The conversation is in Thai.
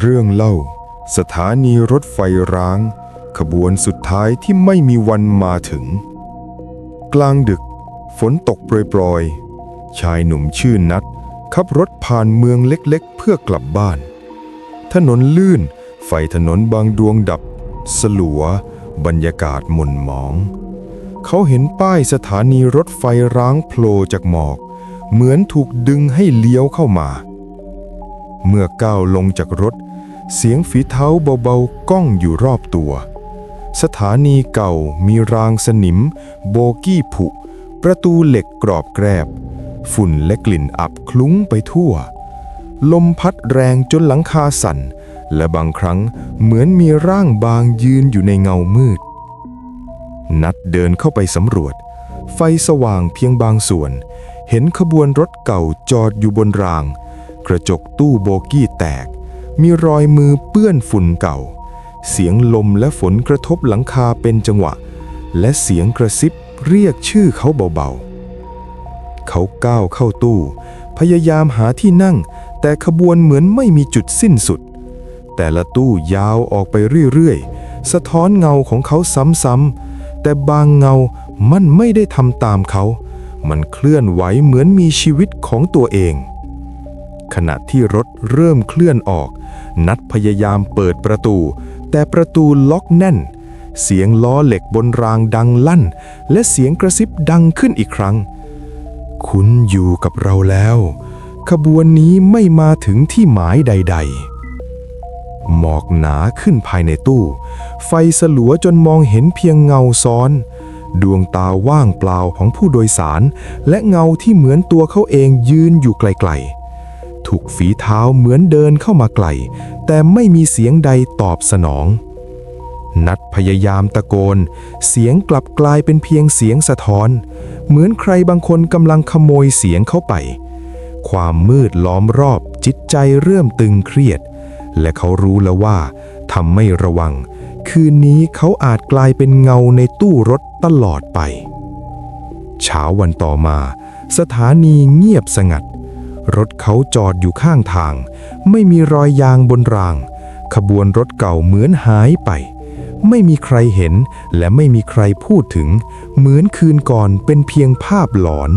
เรื่องเล่า สถานีรถไฟร้าง ขบวนสุดท้ายที่ไม่มีวันมาถึง กลางดึก ฝนตกโปรยๆ ชายหนุ่มชื่อนัดขับรถผ่านเมืองเล็กๆ เพื่อกลับบ้าน ถนนลื่น ไฟถนนบางดวงดับ สลัว บรรยากาศหม่นหมอง เขาเห็นป้ายสถานีรถไฟร้างโผล่จากหมอก เหมือนถูกดึงให้เลี้ยวเข้ามา เมื่อก้าวลงจากรถ เสียงฝีเท้าเบาๆก้องอยู่รอบตัว สถานีเก่ามีรางสนิม โบกี้ผุ ประตูเหล็กกรอบแกรบ ฝุ่นและกลิ่นอับคลุ้งไปทั่ว ลมพัดแรงจนหลังคาสั่น และบางครั้งเหมือนมีร่างบางยืนอยู่ในเงามืด นัดเดินเข้าไปสำรวจ ไฟสว่างเพียงบางส่วน เห็นขบวนรถเก่าจอดอยู่บนราง กระจกตู้โบกี้แตก มีรอยมือเปื้อนฝุ่นเก่า เสียงลมและฝนกระทบหลังคาเป็นจังหวะ และเสียงกระซิบเรียกชื่อเขาเบาๆ เขาก้าวเข้าตู้ พยายามหาที่นั่ง แต่ขบวนเหมือนไม่มีจุดสิ้นสุด แต่ละตู้ยาวออกไปเรื่อยๆ สะท้อนเงาของเขาซ้ำๆ แต่บางเงามันไม่ได้ทำตามเขา มันเคลื่อนไหวเหมือนมีชีวิตของตัวเอง ขณะที่รถเริ่มเคลื่อนออก นัดพยายามเปิดประตู แต่ประตูล็อกแน่น เสียงล้อเหล็กบนรางดังลั่น และเสียงกระซิบดังขึ้นอีกครั้ง คุณอยู่กับเราแล้ว ขบวนนี้ไม่มาถึงที่หมายใด ๆหมอกหนาขึ้นภายในตู้ ไฟสลัวจนมองเห็นเพียงเงาซ้อน ดวงตาว่างเปล่าของผู้โดยสาร และเงาที่เหมือนตัวเขาเองยืนอยู่ไกลๆ ถูกฝีเท้าเหมือนเดินเข้ามาไกล แต่ไม่มีเสียงใดตอบสนอง นัดพยายามตะโกน เสียงกลับกลายเป็นเพียงเสียงสะท้อน เหมือนใครบางคนกำลังขโมยเสียงเข้าไป ความมืดล้อมรอบจิตใจเริ่มตึงเครียด และเขารู้แล้วว่าทำไม่ระวัง คืนนี้เขาอาจกลายเป็นเงาในตู้รถตลอดไป เช้าวันต่อมา สถานีเงียบสงัด รถเขาจอดอยู่ข้างทาง ไม่มีรอยยางบนราง ขบวนรถเก่าเหมือนหายไป ไม่มีใครเห็นและไม่มีใครพูดถึง เหมือนคืนก่อนเป็นเพียงภาพหลอน